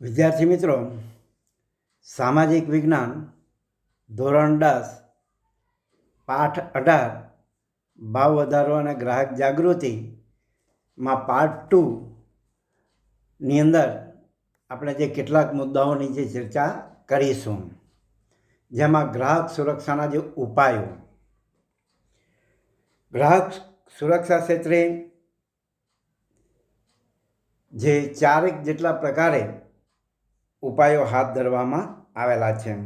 વિદ્યાર્થી મિત્રો, સામાજિક વિજ્ઞાન, ધોરણ દસ, પાઠ અઢાર, ભાવ વધારો અને ગ્રાહક જાગૃતિમાં પાર્ટ ટુની અંદર આપણે જે કેટલાક મુદ્દાઓની જે ચર્ચા કરીશું. જેમાં ગ્રાહક સુરક્ષાના જે ઉપાયો. ગ્રાહક સુરક્ષા ક્ષેત્રે જે ચારેક જેટલા પ્રકારે ઉપાયો હાથ ધરવામાં આવેલા છે.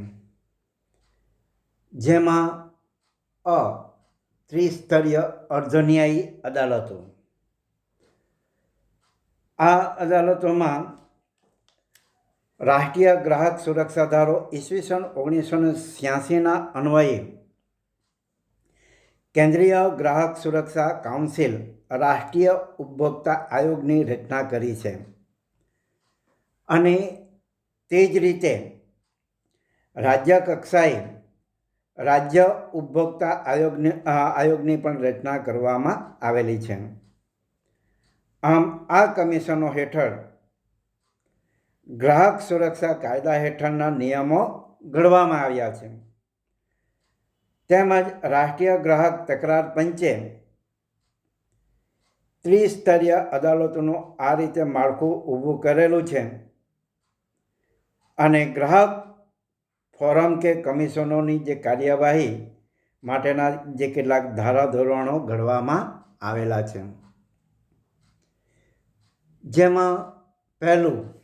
જેમાં અ ત્રિસ્તરીય અર્ધન્યાયી અદાલતો. આ અદાલતોમાં રાષ્ટ્રીય ગ્રાહક સુરક્ષા ધારો ઈસવીસન ઓગણીસો ને છ્યાસીના અન્વયે કેન્દ્રીય ગ્રાહક સુરક્ષા કાઉન્સિલ રાષ્ટ્રીય ઉપભોક્તા આયોગની રચના કરી છે. અને તે જ રીતે રાજ્ય કક્ષાએ રાજ્ય ઉપભોક્તા આયોગને આયોગની પણ રચના કરવામાં આવેલી છે. આમ, આ કમિશનો હેઠળ ગ્રાહક સુરક્ષા કાયદા હેઠળના નિયમો ઘડવામાં આવ્યા છે. તેમજ રાષ્ટ્રીય ગ્રાહક તકરાર પંચે ત્રિસ્તરીય અદાલતોનું આ રીતે માળખું ઊભું કરેલું છે. અને ગ્રાહક ફોરમ કે કમિશનોની જે કાર્યવાહી માટેના જે કેટલાક ધારાધોરણો ઘડવામાં આવેલા છે. જેમાં પહેલું,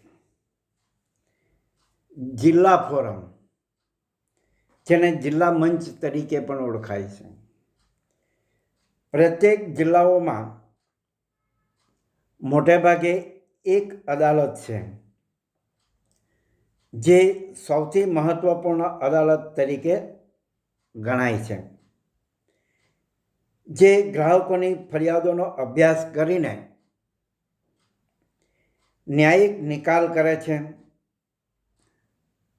જિલ્લા ફોરમ, જેને જિલ્લા મંચ તરીકે પણ ઓળખાય છે. પ્રત્યેક જિલ્લાઓમાં મોટે ભાગે એક અદાલત છે. જે સૌથી મહત્વપૂર્ણ અદાલત તરીકે ગણાય છે. જે ગ્રાહકોની ફરિયાદોનો અભ્યાસ કરીને ન્યાયિક નિકાલ કરે છે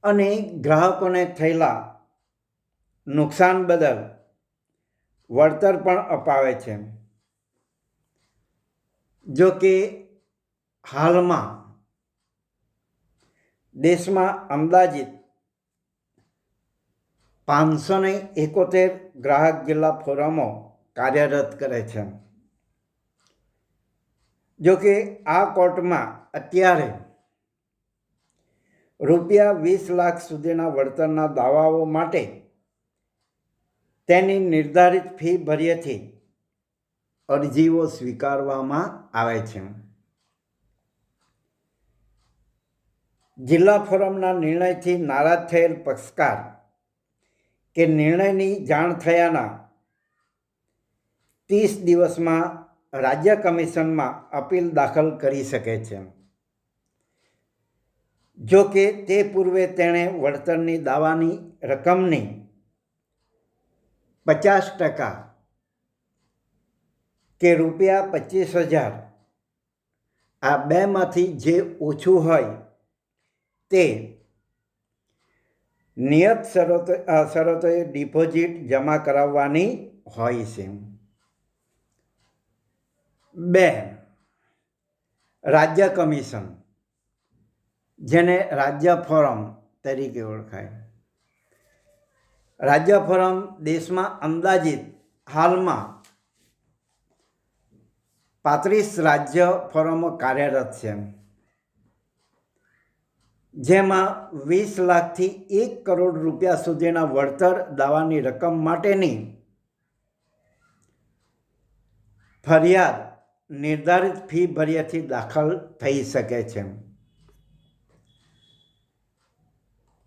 અને ગ્રાહકોને થયેલા નુકસાન બદલ વળતર પણ અપાવે છે. જો કે હાલમાં દેશમાં અંદાજિત પાંચસો ને એકોતેર ગ્રાહક જિલ્લા ફોરમો કાર્યરત કરે છે. જોકે આ કોર્ટમાં અત્યારે રૂપિયા વીસ લાખ સુધીના વળતરના દાવાઓ માટે તેની નિર્ધારિત ફી ભર્યેથી અરજીઓ સ્વીકારવામાં આવે છે. જિલ્લા ફોરમના નિર્ણયથી નારાજ થયેલ પક્ષકાર કે નિર્ણયની જાણ થયાના ત્રીસ દિવસમાં રાજ્ય કમિશનમાં અપીલ દાખલ કરી શકે છે. જો કે તે પૂર્વે તેણે વળતરની દાવાની રકમની પચાસ ટકા કે રૂપિયા પચીસ હજાર આ બેમાંથી જે ઓછું હોય તે નિયત શરતો શરતોએ ડિપોઝિટ જમા કરાવવાની હોય છે. બે, રાજ્ય કમિશન, જેને રાજ્ય ફોરમ તરીકે ઓળખાય. રાજ્ય ફોરમ દેશમાં અંદાજિત હાલમાં પાંત્રીસ રાજ્ય ફોરમો કાર્યરત છે. જેમાં વીસ લાખથી એક કરોડ રૂપિયા સુધીના વળતર દાવાની રકમ માટેની ફરિયાદ, નિર્ધારિત ફી ભર્યાથી દાખલ થઈ શકે છે.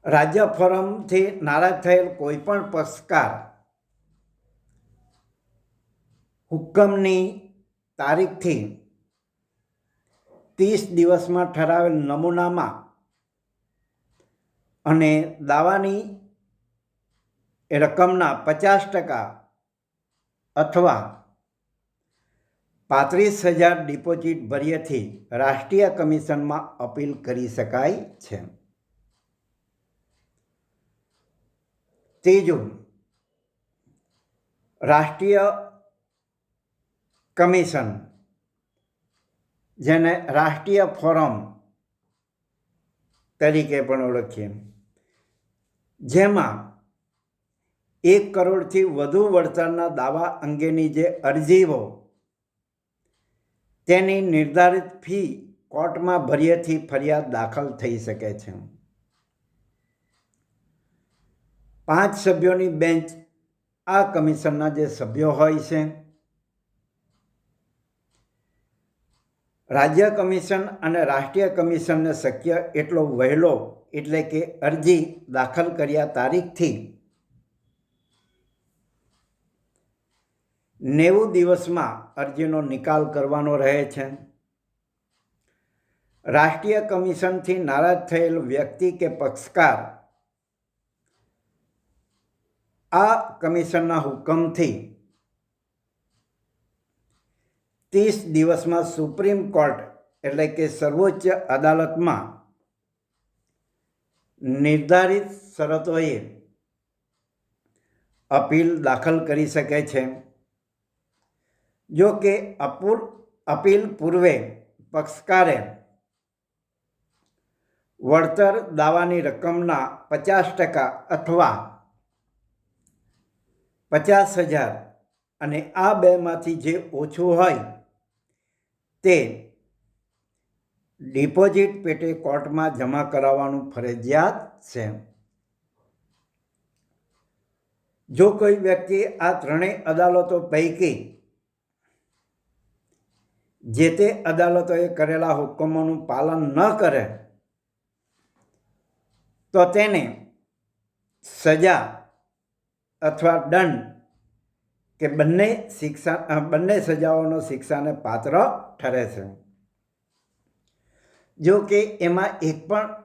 રાજ્ય ફોરમથી નારાજ થયેલ કોઈપણ પક્ષકાર હુકમની તારીખથી ત્રીસ દિવસમાં ઠરાવેલ નમૂનામાં અને દાવાની રકમના પચાસ ટકા અથવા પાંત્રીસ હજાર ડિપોઝિટ ભર્યેથી રાષ્ટ્રીય કમિશનમાં અપીલ કરી શકાય છે. ત્રીજું, રાષ્ટ્રીય કમિશન જેને રાષ્ટ્રીય ફોરમ તરીકે પણ ઓળખીએ. જેમાં એક કરોડથી વધુ વળતરના દાવા અંગેની જે અરજીઓ તેની નિર્ધારિત ફી કોર્ટમાં ભર્યેથી ફરિયાદ દાખલ થઈ શકે છે. પાંચ સભ્યોની બેન્ચ આ કમિશનના જે સભ્યો હોય છે રાજ્ય કમિશન અને રાષ્ટ્રીય કમિશનને શક્ય એટલો વહેલો એટલે કે અરજી દાખલ કર્યા તારીખથી નેવું દિવસમાં અરજીનો નિકાલ કરવાનો રહે છે. રાષ્ટ્રીય કમિશનથી નારાજ થયેલ વ્યક્તિ કે પક્ષકાર આ કમિશનના હુકમથી ત્રીસ દિવસમાં સુપ્રીમ કોર્ટ, એટલે કે સર્વોચ્ચ અદાલતમાં, નિર્ધારિત શરતોએ અપીલ દાખલ કરી શકે છે. જો કે અપૂર અપીલ પૂર્વે પક્ષકારે વળતર દાવાની રકમના પચાસ ટકા અથવા પચાસ હજાર અને આ બેમાંથી જે ઓછું હોય તે ડિપોઝિટ પેટે કોર્ટમાં જમા કરાવવાનું ફરજિયાત છે. જો કોઈ વ્યક્તિ આ ત્રણેય અદાલતો પૈકી જે તે અદાલતોએ કરેલા હુકમોનું પાલન ન કરે, તો તેને સજા અથવા દંડ કે બંને શિક્ષા બંને સજાઓનો શિક્ષાને પાત્ર ઠરે છે. જો કે એમાં એક પણ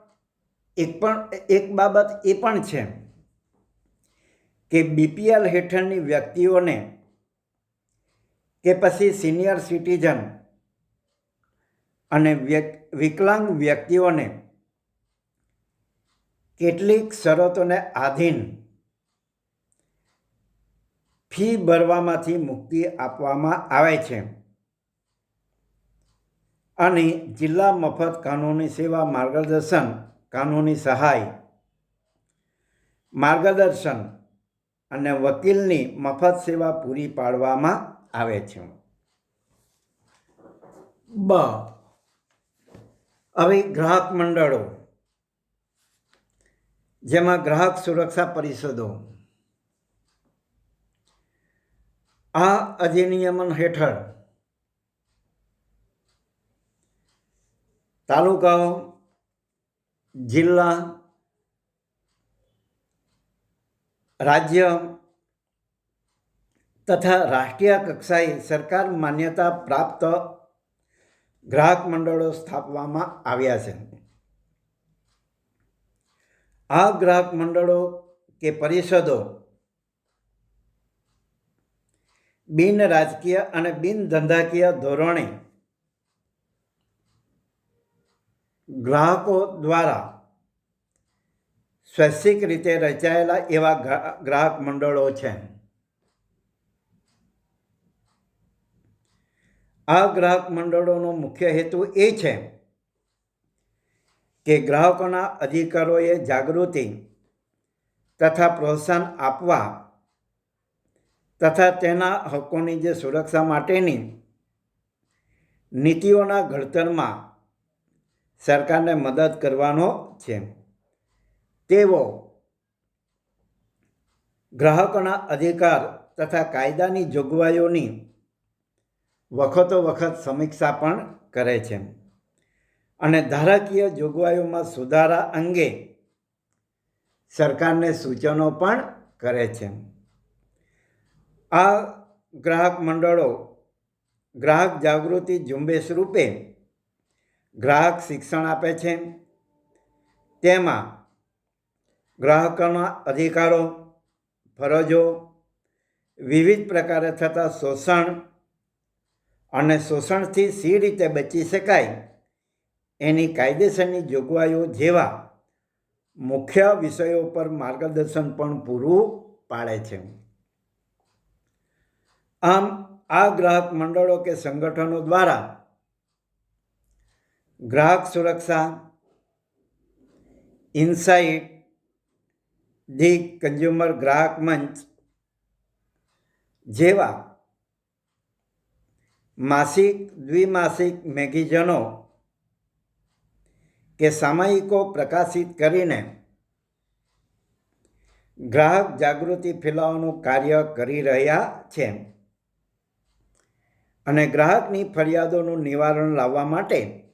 એક પણ, એક બાબત એ પણ છે કે બીપીએલ હેઠળની વ્યક્તિઓને કે પછી સિનિયર સિટીઝન અને વિકલાંગ વ્યક્તિઓને કેટલીક શરતોને આધીન ફી ભરવામાંથી મુક્તિ આપવામાં આવે છે. અને જિલ્લા મફત કાનૂની સેવા માર્ગદર્શન, કાનૂની સહાય, માર્ગદર્શન અને વકીલની મફત સેવા પૂરી પાડવામાં આવે છે. બ. હવે ગ્રાહક મંડળો. જેમાં ગ્રાહક સુરક્ષા પરિષદો. આ અધિનિયમન હેઠળ તાલુકાઓ, જિલ્લા, રાજ્ય તથા રાષ્ટ્રીય કક્ષાએ સરકાર માન્યતા પ્રાપ્ત ગ્રાહક મંડળો સ્થાપવામાં આવ્યા છે. આ ગ્રાહક મંડળો કે પરિષદો બિન રાજકીય અને બિન ધંધાકીય ધોરણે ગ્રાહકો દ્વારા સ્વૈચ્છિક રીતે રચાયેલા એવા ગ્રાહક મંડળો છે. આ ગ્રાહક મંડળોનો મુખ્ય હેતુ એ છે કે ગ્રાહકોના અધિકારોએ જાગૃતિ તથા પ્રોત્સાહન આપવા તથા તેના હકોની જે સુરક્ષા માટેની નીતિઓના ઘડતરમાં સરકારને મદદ કરવાનો છે. તેઓ ગ્રાહકોના અધિકાર તથા કાયદાની જોગવાઈઓની વખતો વખત સમીક્ષા પણ કરે છે અને ધારાકીય જોગવાઈઓમાં સુધારા અંગે સરકારને સૂચનો પણ કરે છે. આ ગ્રાહક મંડળો ગ્રાહક જાગૃતિ ઝુંબેશ રૂપે ગ્રાહક શિક્ષણ આપે છે. તેમાં ગ્રાહકોના અધિકારો, ફરજો, વિવિધ પ્રકારે થતા શોષણ અને શોષણથી સી રીતે બચી શકાય એની કાયદેસરની જોગવાઈઓ જેવા મુખ્ય વિષયો પર માર્ગદર્શન પણ પૂરું પાડે છે. આમ આ ગ્રાહક મંડળો કે સંગઠનો દ્વારા ગ્રાહક સુરક્ષા, ઇનસાઇટ, ધી કન્ઝ્યુમર ગ્રાહક મંચ જેવા માસિક, દ્વિમાસિક મેગેઝનો કે સામયિકો પ્રકાશિત કરીને ગ્રાહક જાગૃતિ ફેલાવવાનું કાર્ય કરી રહ્યા છે. અને ગ્રાહકની ફરિયાદોનું નિવારણ લાવવા માટે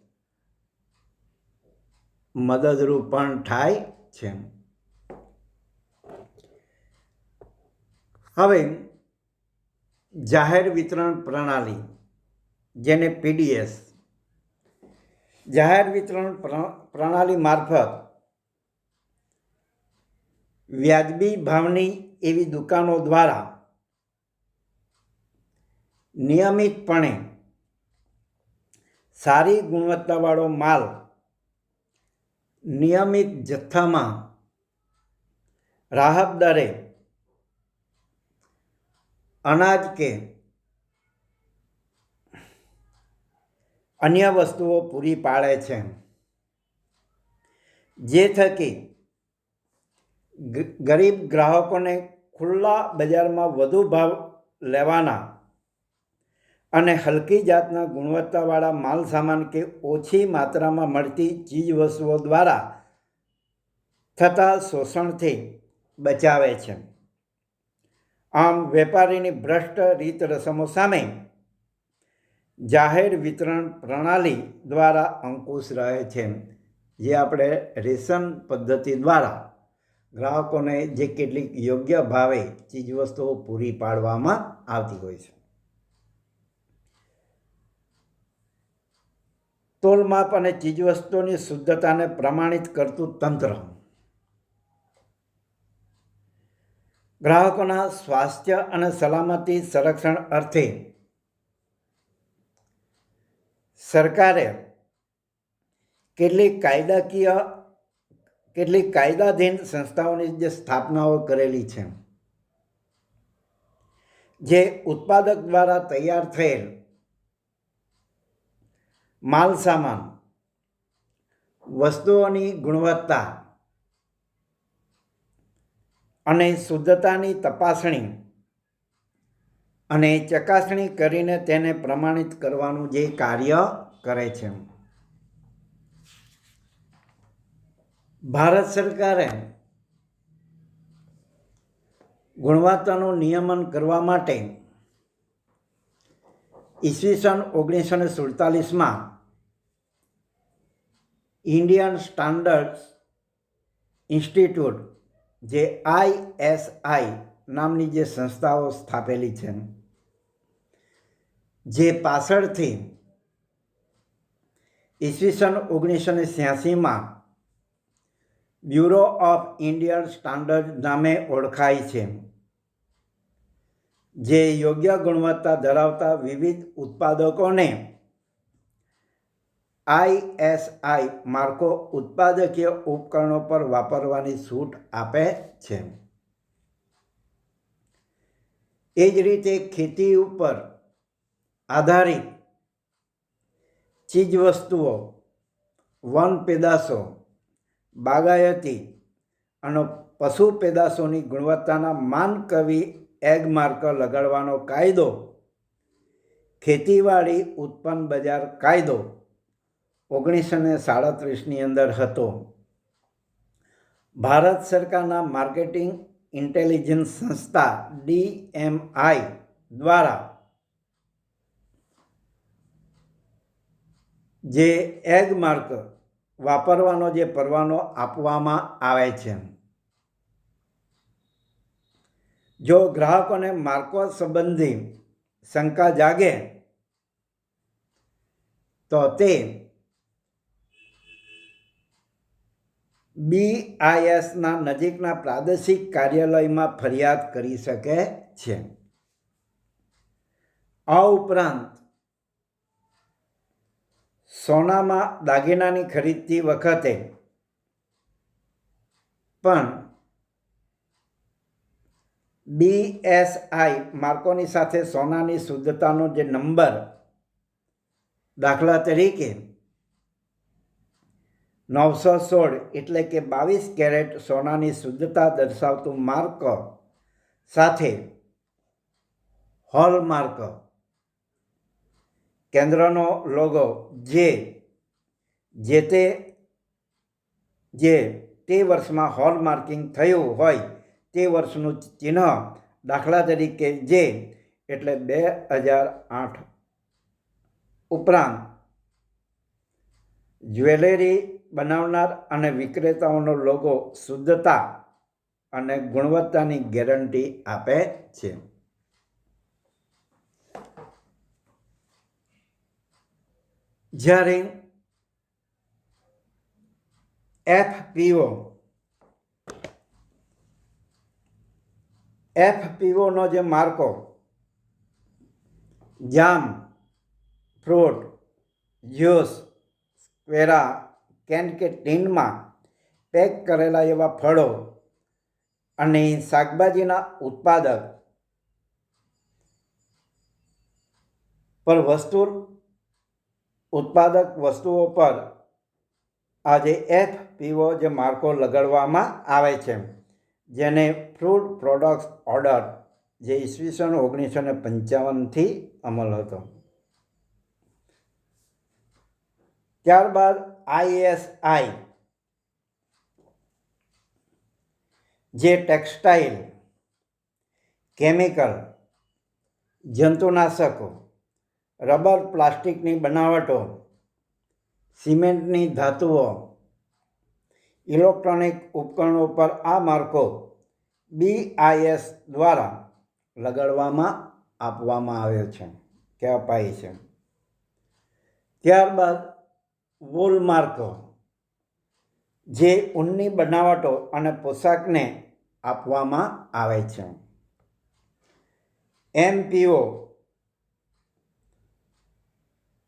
મદદરૂપ પણ થાય છે. હવે જાહેર વિતરણ પ્રણાલી, જેને પીડીએસ. જાહેર વિતરણ પ્ર- પ્રણાલી મારફત વ્યાજબી ભાવની એવી દુકાનો દ્વારા નિયમિતપણે સારી ગુણવત્તાવાળો માલ નિયમિત જથ્થામાં રાહત દરે અનાજ કે અન્ય વસ્તુઓ પૂરી પાડે છે. જે થકી ગરીબ ગ્રાહકોને ખુલ્લા બજારમાં વધુ ભાવ લેવાના અને હલકી જાતના ગુણવત્તાવાળા માલ સામાન કે ઓછી માત્રામાં મળતી ચીજવસ્તુઓ દ્વારા થતા શોષણથી બચાવે છે. આમ, વેપારીની ભ્રષ્ટ રીત રસમો સામે જાહેર વિતરણ પ્રણાલી દ્વારા અંકુશ રહે છે, જે આપણે રેશન પદ્ધતિ દ્વારા ગ્રાહકોને જે કેટલીક યોગ્ય ભાવે ચીજવસ્તુઓ પૂરી પાડવામાં આવતી હોય છે. તોલમાપ અને ચીજવસ્તુઓની શુદ્ધતાને પ્રમાણિત કરતું તંત્ર. ગ્રાહકોના સ્વાસ્થ્ય અને સલામતી સંરક્ષણ અર્થે સરકારે કેટલીક કાયદાકીય, કેટલીક કાયદાધીન સંસ્થાઓની જે સ્થાપનાઓ કરેલી છે, જે ઉત્પાદક દ્વારા તૈયાર થયેલ માલ સામાન, વસ્તુઓની ગુણવત્તા અને શુદ્ધતાની તપાસણી અને ચકાસણી કરીને તેને પ્રમાણિત કરવાનું જે કાર્ય કરે છે. ભારત સરકારે ગુણવત્તાનું નિયમન કરવા માટે ઈસવીસન ઓગણીસો ને સુડતાલીસમાં ઇન્ડિયન સ્ટાન્ડર્ડ્સ ઇન્સ્ટિટ્યૂટ જે આઈએસઆઈ નામની જે સંસ્થાઓ સ્થાપેલી છે, જે પાછળથી ઈસવીસન ઓગણીસો ને છ્યાસીમાં બ્યુરો ઓફ ઇન્ડિયન સ્ટાન્ડર્ડ નામે ઓળખાય છે, જે યોગ્ય ગુણવત્તા ધરાવતા વિવિધ ઉત્પાદકોને આઈએસઆઈ માર્કો ઉત્પાદકીય ઉપકરણો પર વાપરવાની છૂટ આપે છે. એ જ રીતે ખેતી ઉપર આધારિત ચીજવસ્તુઓ, વન પેદાશો, બાગાયતી અને પશુ પેદાશોની ગુણવત્તાના માનકવી એગ માર્કર લગાડવાનો કાયદો, ખેતીવાડી ઉત્પન્ન બજાર કાયદો ઓગણીસો ને સાડત્રીસની અંદર હતો. ભારત સરકારના માર્કેટિંગ ઇન્ટેલિજન્સ સંસ્થા ડીએમઆઈ દ્વારા જે એગ માર્ક વાપરવાનો, જે પરવાનો આપવામાં આવે છે. જો ગ્રાહકોને માર્કો સંબંધી શંકા જાગે, તો તે બીઆઈએસના નજીકના પ્રાદેશિક કાર્યાલયમાં ફરિયાદ કરી શકે છે. આ ઉપરાંત સોનામાં દાગીનાની ખરીદતી વખતે પણ બીએસઆઈ માર્કોની સાથે સોનાની શુદ્ધતાનો જે નંબર દાખલા તરીકે નવસો સોળ એટલે કે બાવીસ કેરેટ સોનાની શુદ્ધતા દર્શાવતું માર્ક સાથે હોલમાર્ક કેન્દ્રનો લોગો જે જે તે જે તે વર્ષમાં હોલમાર્કિંગ થયું હોય તે વર્ષનું ચિહ્ન દાખલા તરીકે જે એટલે બે હજાર આઠ ઉપરાંત જ્વેલરી બનાવનાર અને વિક્રેતાઓનો લોગો શુદ્ધતા અને ગુણવત્તાની ગેરંટી આપે છે. જ્યારે એફપીઓ, એફપીઓનો જે માર્કો, જામ ફ્રૂટ જ્યુસ, સ્ક્વેરા કેન કે ટીનમાં પેક કરેલા એવા ફળો અને શાકભાજીના ઉત્પાદક પર વસ્તુ ઉત્પાદક વસ્તુઓ પર આજે એફ પીઓ જે માર્કો લગાડવામાં આવે છે, જેને ફ્રૂટ પ્રોડક્ટ્સ ઓર્ડર જે ઈસવીસન ઓગણીસો ને પંચાવનથી અમલ હતો. ત્યારબાદ આઈએસઆઈ જે ટેક્સટાઇલ, કેમિકલ, જંતુનાશકો, રબર પ્લાસ્ટિકની બનાવટો, સિમેન્ટની ધાતુઓ, ઇલેક્ટ્રોનિક ઉપકરણો પર આ માર્કો બીઆઈએસ દ્વારા લગાડવામાં આપવામાં આવ્યો છે કે અપાય છે. ત્યારબાદ વૂલ માર્કો જે ઊનની બનાવટો અને પોશાકને આપવામાં આવે છે. એમપીઓ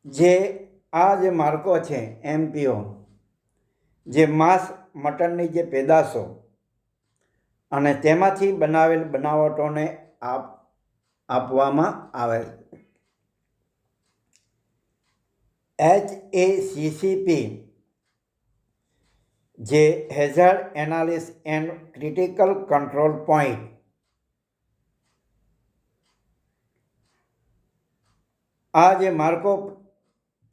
જે આ જે માર્કો છે એમપીઓ જે માંસ મટનની જે પેદાશો અને તેમાંથી બનાવેલ બનાવટોને આપ આપવામાં આવે એચ એ સીસીપી જે hazard analysis and critical control point આ જે માર્કો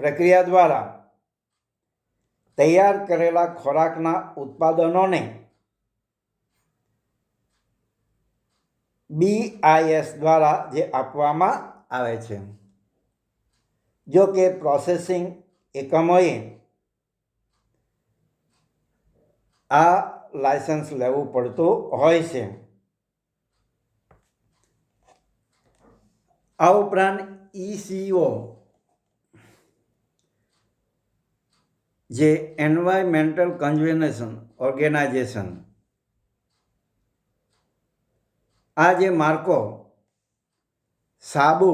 પ્રક્રિયા દ્વારા તૈયાર કરેલા ખોરાકના ઉત્પાદનોને બીઆઈએસ દ્વારા જે આપવામાં આવે છે. જો કે પ્રોસેસિંગ એકમોએ આ લાયસન્સ લેવું પડતું હોય છે આ ઉપરાંત ઈસીઓ જે એન્વાયરમેન્ટલ કન્ઝર્વેશન ઓર્ગેનાઇઝેશન આ જે માર્કો સાબુ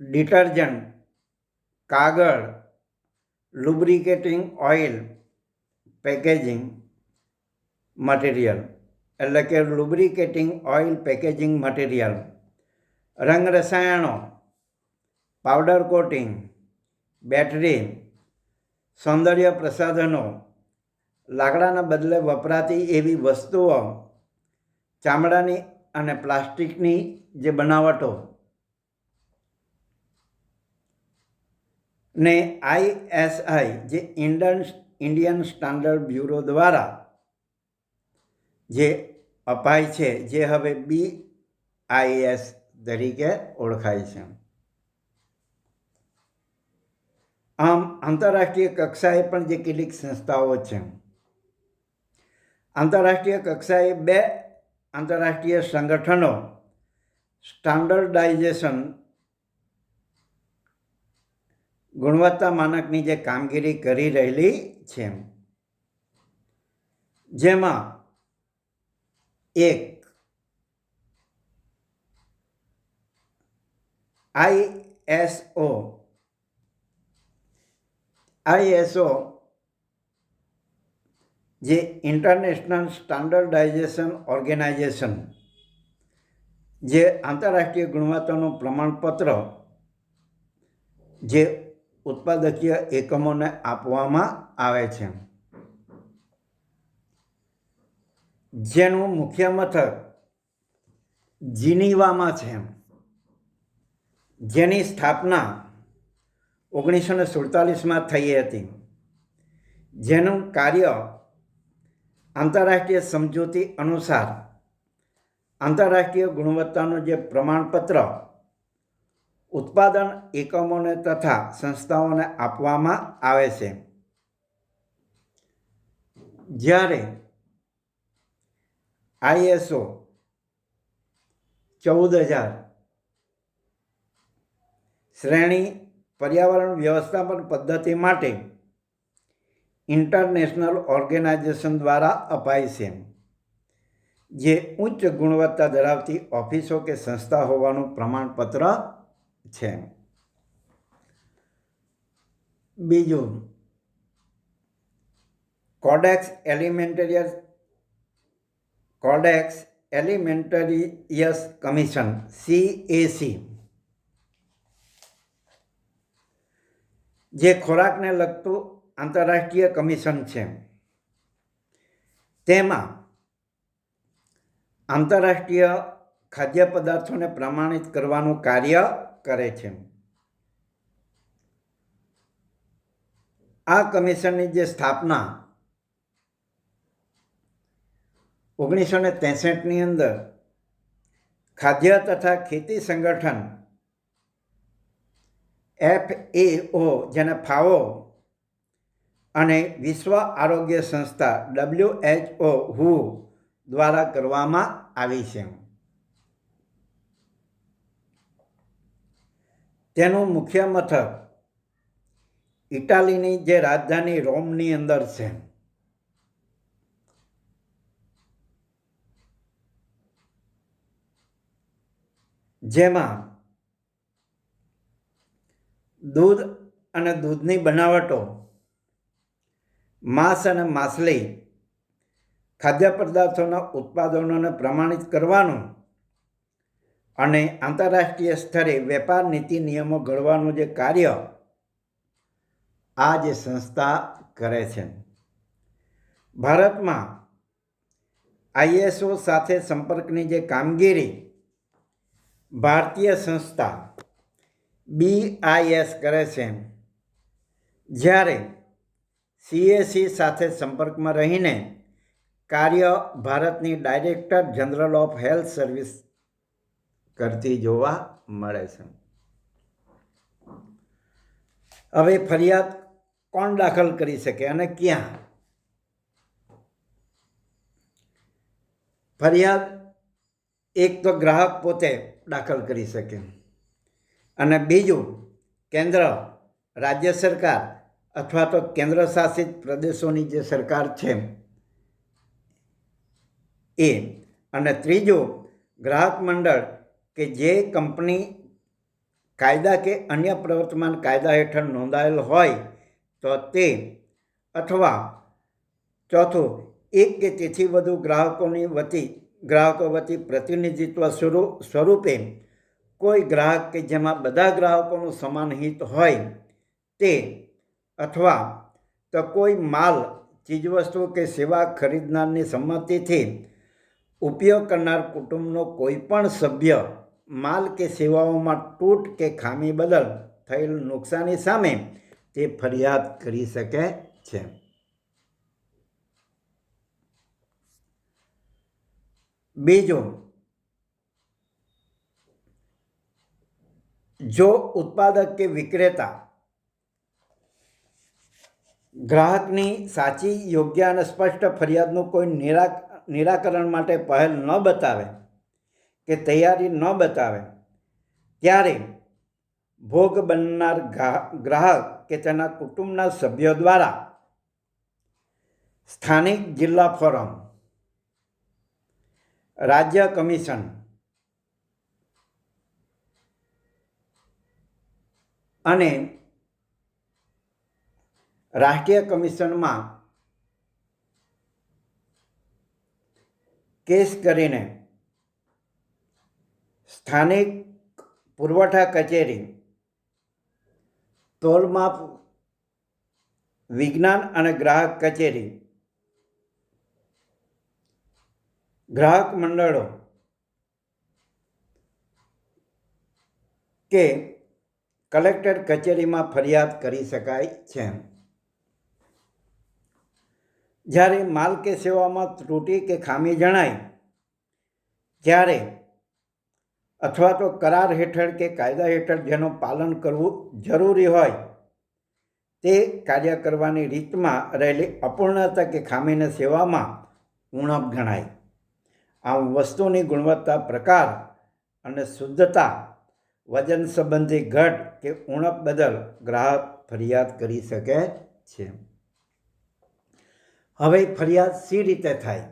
ડિટર્જન્ટ, કાગળ, લુબ્રિકેટિંગ ઓઇલ, પેકેજિંગ મટીરિયલ. એટલે કે લુબ્રિકેટિંગ ઓઇલ, પેકેજિંગ મટીરિયલ. રંગ રસાયણો, પાવડર કોટિંગ, બેટરી, સૌંદર્ય પ્રસાધનો, લાકડાના બદલે વપરાતી એવી વસ્તુઓ, ચામડાની અને પ્લાસ્ટિકની જે બનાવટો ને આઈએસઆઈ જે ઇન્ડન ઇન્ડિયન સ્ટાન્ડર્ડ બ્યુરો દ્વારા જે અપાય છે, જે હવે બી આઈએસ તરીકે ઓળખાય છે. આમ આંતરરાષ્ટ્રીય કક્ષાએ પણ જે કેટલીક સંસ્થાઓ છે, આંતરરાષ્ટ્રીય કક્ષાએ બે આંતરરાષ્ટ્રીય સંગઠનો, સ્ટાન્ડર્ડાઇઝેશન ગુણવત્તા માનકની જે કામગીરી કરી રહેલી છે જેમાં એક આઈએસઓ આઈએસઓ જે ઇન્ટરનેશનલ સ્ટાન્ડર્ડાઇઝેશન ઓર્ગેનાઇઝેશન, જે આંતરરાષ્ટ્રીય ગુણવત્તાનું પ્રમાણપત્ર, જે ઉત્પાદકીય એકમોને આપવામાં આવે છે. જેનું મુખ્ય મથક જીનીવામાં છે. જેની સ્થાપના ઓગણીસો ને સુડતાલીસમાં થઈ હતી. જેનું કાર્ય આંતરરાષ્ટ્રીય સમજૂતી અનુસાર આંતરરાષ્ટ્રીય ગુણવત્તાનું જે પ્રમાણપત્ર ઉત્પાદન એકમોને તથા સંસ્થાઓને આપવામાં આવે છે. જ્યારે આઈએસઓ ચૌદ હજાર શ્રેણી પર્યાવરણ વ્યવસ્થાપન પદ્ધતિ માટે ઇન્ટરનેશનલ ઓર્ગેનાઇઝેશન દ્વારા અપાય છે, જે ઉચ્ચ ગુણવત્તા ધરાવતી ઓફિસો કે સંસ્થા હોવાનું પ્રમાણપત્ર છે. બીજું codex alimentarius codex alimentarius commission CAC જે ખોરાકને લગતું આંતરરાષ્ટ્રીય કમિશન છે. તેમાં આંતરરાષ્ટ્રીય ખાદ્ય પદાર્થોને પ્રમાણિત કરવાનું કાર્ય કરે છે. આ કમિશનની જે સ્થાપના ઓગણીસો ને ત્રેસઠની અંદર ખાદ્ય તથા ખેતી સંગઠન એફ એ ઓ જેને ફાવો અને વિશ્વ આરોગ્ય સંસ્થા ડબલ્યુ એચ ઓ હુ દ્વારા કરવામાં આવી છે. તેનું મુખ્ય મથક ઇટાલીની જે રાજધાની રોમની અંદર છે. જેમાં દૂધ અને દૂધની બનાવટો, માંસ અને માછલી ખાદ્ય પદાર્થોના ઉત્પાદનોને પ્રમાણિત કરવાનું અને આંતરરાષ્ટ્રીય સ્તરે વેપાર નીતિ નિયમો ઘડવાનું જે કાર્ય આ જે સંસ્થા કરે છે. ભારતમાં આઈએસઓ સાથે સંપર્કની જે કામગીરી ભારતીય સંસ્થા બીઆઈએસ કરે છે. જ્યારે સીએસી સાથે સંપર્કમાં રહીને કાર્ય ભારતની director general of health service કરતી જોવા મળે છે. હવે ફરિયાદ કોણ દાખલ કરી શકે અને ક્યાં? ફરિયાદ એક તો ગ્રાહક પોતે દાખલ કરી શકે. અને બીજું, કેન્દ્ર, રાજ્ય સરકાર અથવા તો કેન્દ્ર શાસિત પ્રદેશોની જે સરકાર છે, એ. અને ત્રીજું, ગ્રાહક મંડળ કે જે કંપની કાયદા કે અન્ય પ્રવર્તમાન કાયદા હેઠળ નોંધાયેલ હોય, તો તે અથવા ચોથું, એક કે તેથી વધુ ગ્રાહકોની વતી, ગ્રાહકો વતી પ્રતિનિધિત્વ સ્વરૂ સ્વરૂપે કોઈ ગ્રાહક કે જેમાં બધા ગ્રાહકોનું સમાન હિત હોય, તે અથવા તો કોઈ માલ, ચીજવસ્તુ કે સેવા ખરીદનારની સંમતિથી ઉપયોગ કરનાર કુટુંબનો કોઈ પણ સભ્ય માલ કે સેવાઓમાં તૂટ કે ખામી બદલ થયેલ નુકસાની સામે તે ફરિયાદ કરી શકે છે. બીજો, જો ઉત્પાદક કે વિક્રેતા ગ્રાહકની સાચી, યોગ્ય અને સ્પષ્ટ ફરિયાદનું કોઈ નિરા નિરાકરણ માટે પહેલ ન બતાવે કે તૈયારી ન બતાવે, ત્યારે ભોગ બનનાર ગ્રાહક કે તેના કુટુંબના સભ્યો દ્વારા સ્થાનિક જિલ્લા ફોરમ, રાજ્ય કમિશન, અને રાષ્ટ્રીય કમિશનમાં કેસ કરીને સ્થાનિક પુરવઠા કચેરી તોલમાપ વિજ્ઞાન અને ગ્રાહક કચેરી, ગ્રાહક મંડળો કે કલેક્ટર કચેરીમાં ફરિયાદ કરી શકાય છે. જ્યારે માલ કે સેવામાં ત્રુટિ કે ખામી જણાય, ત્યારે અથવા તો કરાર હેઠળ કે કાયદા હેઠળ જેનું પાલન કરવું જરૂરી હોય, તે કાર્ય કરવાની રીતમાં રહેલી અપૂર્ણતા કે ખામીને સેવામાં ઉણપ ગણાય. આમ વસ્તુની ગુણવત્તા પ્રકાર અને શુદ્ધતા, વજન સંબંધી ઘટ કે ઉણપ બદલ ગ્રાહક ફરિયાદ કરી શકે છે. હવે ફરિયાદ સી રીતે થાય?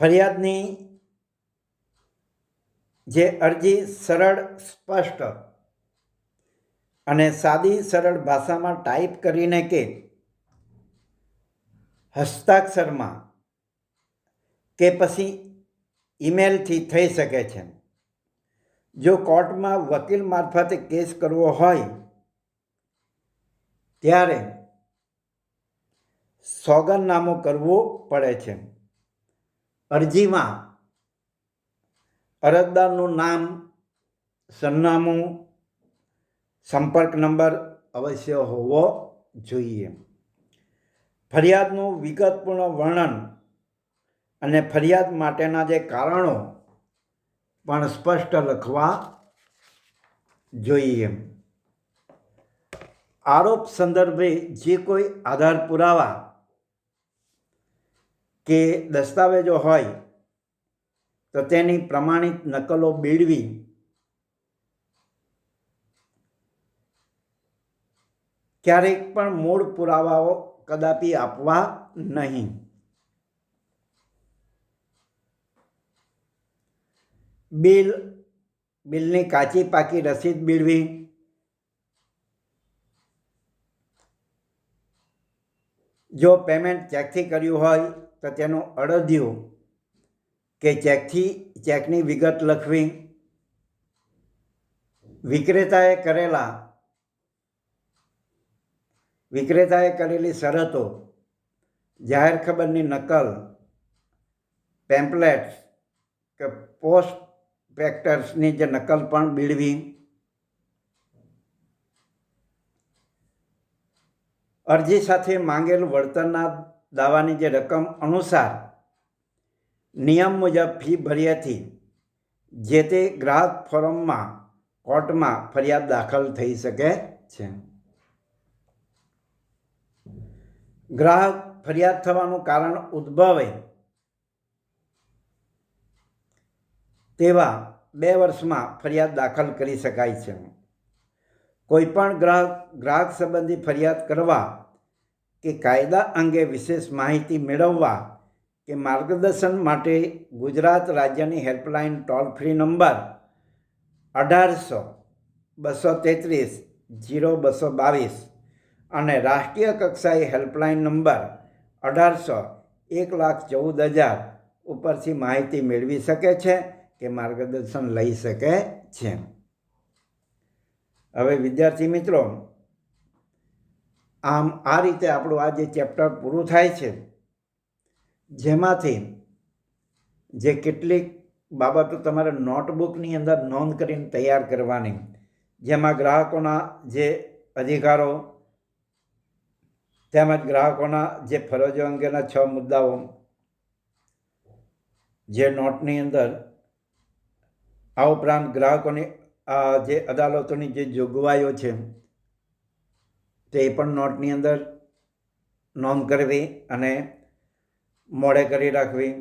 ફરિયાદની જે અરજી સરળ, સ્પષ્ટ અને સાદી, સરળ ભાષામાં ટાઈપ કરીને કે હસ્તાક્ષરમાં કે પછી ઈમેલથી થઈ શકે છે. જો કોર્ટમાં વકીલ મારફતે કેસ કરવો હોય, ત્યારે સોગંદનામું કરવું પડે છે. અરજીમાં અરજદારનું નામ, સરનામું, સંપર્ક નંબર અવશ્ય હોવો જોઈએ. ફરિયાદનું વિગતપૂર્ણ વર્ણન અને ફરિયાદ માટેના જે કારણો પણ સ્પષ્ટ લખવા જોઈએ. આરોપ સંદર્ભે જે કોઈ આધાર પુરાવા કે દસ્તાવેજો હોય તો તેની પ્રમાણિત નકલો મેળવી ક્યારેક પણ મૂળ પુરાવાઓ કદાપી આપવા નહીં. બિલ, બિલની કાચી પાકી રસીદ મેળવી. જો પેમેન્ટ ચેકથી કર્યું હોય તો તેનું અડધિયું કે ચેકથી ચેકની વિગત લખવી. વિક્રેતાએ કરેલા, વિક્રેતાએ કરેલી શરતો, જાહેર ખબરની નકલ, પેમ્પલેટ્સ કે પોસ્ટ પેક્ટર્સની જે નકલ પણ મેળવી અરજી સાથે માંગેલ વળતરના દાવાની જે રકમ અનુસાર નિયમ મુજબ ફી ભર્યાથી જે તે ગ્રાહક ફોરમમાં, કોર્ટમાં ફરિયાદ દાખલ થઈ શકે છે. ગ્રાહક ફરિયાદ થવાનું કારણ ઉદ્ભવે તેવા બે વર્ષમાં ફરિયાદ દાખલ કરી શકાય છે. કોઈપણ ગ્રાહક ગ્રાહક સંબંધી ફરિયાદ કરવા કે કાયદા અંગે વિશેષ માહિતી મેળવવા કે માર્ગદર્શન માટે ગુજરાત રાજ્યની હેલ્પલાઇન ટોલ ફ્રી નંબર અઢારસો બસો તેત્રીસ જીરો બસો બાવીસ અને રાષ્ટ્રીય કક્ષાએ હેલ્પલાઇન નંબર અઢારસો એક લાખ ચૌદ હજાર ઉપરથી માહિતી મેળવી શકે છે કે માર્ગદર્શન લઈ શકે છે. હવે વિદ્યાર્થી મિત્રો, આમ આ રીતે આપણું આ જે ચેપ્ટર પૂરું થાય છે જેમાંથી જે કેટલીક બાબતો તમારે નોટબુકની અંદર નોંધ કરીને તૈયાર કરવાની, જેમાં ગ્રાહકોના જે અધિકારો, તેમજ ગ્રાહકોના જે ફરજો અંગેના છ મુદ્દાઓ, જે નોટની અંદર, આ ઉપરાંત ગ્રાહકોની, આ જે અદાલતોની જે જોગવાઈઓ છે, તે પણ નોટની અંદર નોંધ કરવી અને મોડે કરી રાખવી.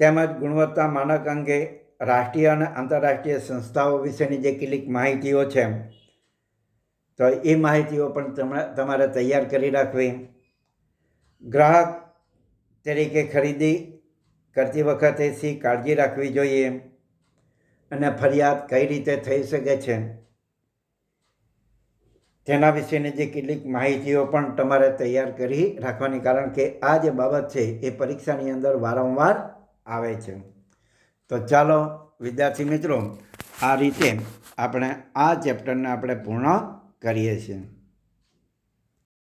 તેમજ ગુણવત્તા માનક અંગે રાષ્ટ્રીય અને આંતરરાષ્ટ્રીય સંસ્થાઓ વિશેની જે કેટલીક માહિતીઓ છે, તો એ માહિતીઓ પણ તમારે તૈયાર કરી રાખવી. ગ્રાહક તરીકે ખરીદી કરતી વખતે સી કાળજી રાખવી જોઈએ અને ફરિયાદ કઈ રીતે થઈ શકે છે? તેના વિશેની જે કેટલીક માહિતીઓ પણ તમારે તૈયાર કરી રાખવાની, કારણ કે આ જે બાબત છે એ પરીક્ષાની અંદર વારંવાર આવે છે. તો ચાલો, વિદ્યાર્થી મિત્રો, આ રીતે આપણે આ ચેપ્ટરને આપણે પૂર્ણ કરીએ છીએ.